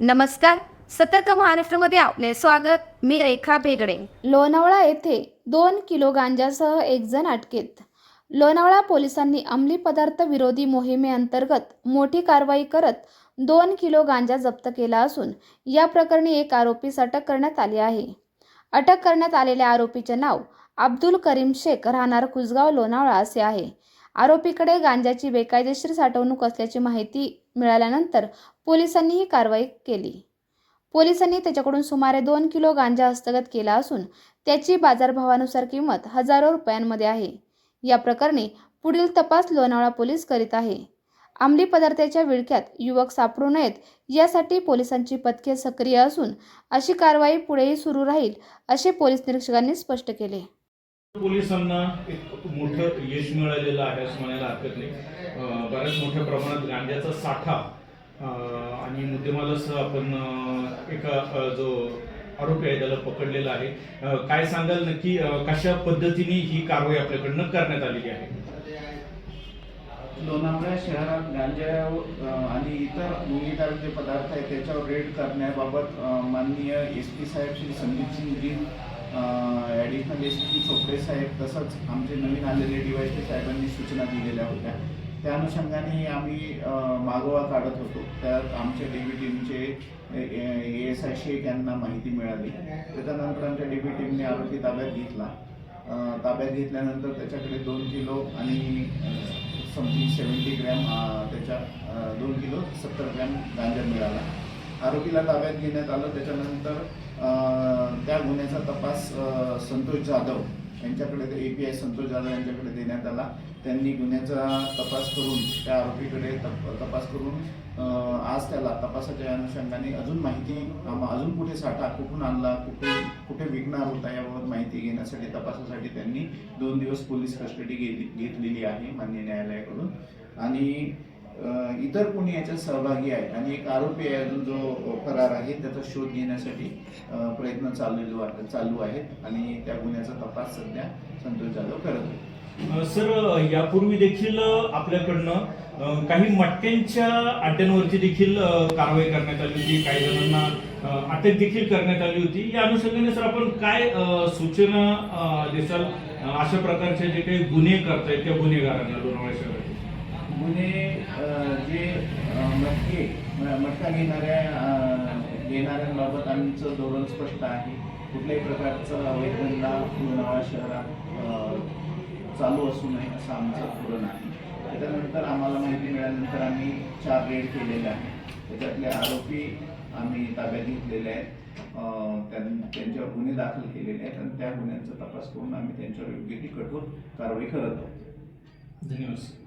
नमस्कार. सतर्क महाराष्ट्रामध्ये आपले स्वागत. मी रेखा भेगडे. लोणावळा येथे दोन किलो गांजासह एक जण अटकेत. लोणावळा पोलिसांनी अंमली पदार्थ विरोधी मोहिमेअंतर्गत मोठी कारवाई करत दोन किलो गांजा जप्त केला असून या प्रकरणी एक आरोपीस अटक करण्यात आली आहे. अटक करण्यात आलेल्या आरोपीचे नाव अब्दुल करीम शेख राहणार कुसगाव लोणावळा असे आहे. आरोपीकडे गांजाची बेकायदेशीर साठवणूक असल्याची माहिती मिळाल्यानंतर पोलिसांनी ही कारवाई केली. पोलिसांनी त्याच्याकडून सुमारे दोन किलो गांजा हस्तगत केला असून त्याची बाजारभावानुसार किंमत हजारो रुपयांमध्ये आहे. या प्रकरणी पुढील तपास लोणावळा पोलीस करीत आहे. अंमली पदार्थाच्या विळख्यात युवक सापडू नयेत यासाठी पोलिसांची पथके सक्रिय असून अशी कारवाई पुढेही सुरू राहील असे पोलीस निरीक्षकांनी स्पष्ट केले. पोलिसांना एक मोठं यश मिळालेलं आहे असं म्हणायला हरकत नाही. बऱ्याच मोठ्या प्रमाणात गांजाचा साठा आणि मुद्देमालासह आपण एका जो आरोपी आहे त्याला पकडलेला आहे. काय सांगाल नक्की कशा पद्धतीने ही कारवाई आपल्याकडनं करण्यात आलेली आहे? लोणावळा शहरात गांजा आणि इतर गुन्हेगार जे पदार्थ आहेत त्याच्यावर रेड करण्याबाबत माननीय एस पी साहेब Shri Sandeep Singh additional S P Chopde साहेब तसंच आमचे नवीन आलेले डी साहेबांनी सूचना दिलेल्या होत्या. त्या अनुषंगाने आम्ही मागोवा काढत होतो. त्यात आमच्या डी बी टीमचे ए एस आय शेख यांना माहिती मिळाली. त्याच्यानंतर आमच्या डी बी टीमने आरोपी ताब्यात घेतला. ताब्यात घेतल्यानंतर त्याच्याकडे दोन किलो आणि समथिंग सेवन्टी ग्रॅम त्याच्या दोन किलो सत्तर ग्रॅम गांजा मिळाला. आरोपीला ताब्यात घेण्यात आलं. त्याच्यानंतर त्या गुन्ह्याचा तपास संतोष जाधव यांच्याकडे A P I Santosh Jadhav यांच्याकडे देण्यात आला. त्यांनी गुन्ह्याचा तपास करून त्या आरोपीकडे तप तपास करून आज त्याला तपासाच्या अनुषंगाने अजून माहिती अजून कुठे साठा कुठून आणला कुठे कुठे विकणार होता याबाबत माहिती घेण्यासाठी तपासासाठी त्यांनी दोन दिवस पोलीस कस्टडी घेतली घेतलेली आहे मान्य न्यायालयाकडून. आणि इतर कोणी याच्यात सहभागी आहे आणि एक आरोपी आहे अजून जो फरार आहे त्याचा शोध घेण्यासाठी प्रयत्न चाललेलो चालू आहेत. आणि त्या गुन्ह्याचा तपास सध्या संतोष जाधव करत आहे. सर यापूर्वी देखील आपल्याकडनं काही मटक्यांच्या अड्ड्यांवरती देखील कारवाई करण्यात आली होती. काही जणांना अटक देखील करण्यात आली होती. या अनुषंगाने सर आपण काय सूचना अं, देसाल? अशा प्रकारचे जे काही गुन्हे करतायत त्या गुन्हेगारांना लोणावळ्या शहरात गुन्हे जे मटके मटका घेणाऱ्या घेणाऱ्यांबाबत आमचं धोरण स्पष्ट आहे. कुठल्याही प्रकारचं अवैध धंदा लोणावळा शहरात चालू असू नये असं आमचं धोरण आहे. त्याच्यानंतर आम्हाला माहिती मिळाल्यानंतर आम्ही चार रेड केलेले आहे त्याच्यातले आरोपी आम्ही ताब्यात घेतलेले आहेत. त्यांच्यावर गुन्हे दाखल केलेले आहेत आणि त्या गुन्ह्यांचा तपास करून आम्ही त्यांच्यावर योग्य ती कठोर कारवाई करत आहोत. धन्यवाद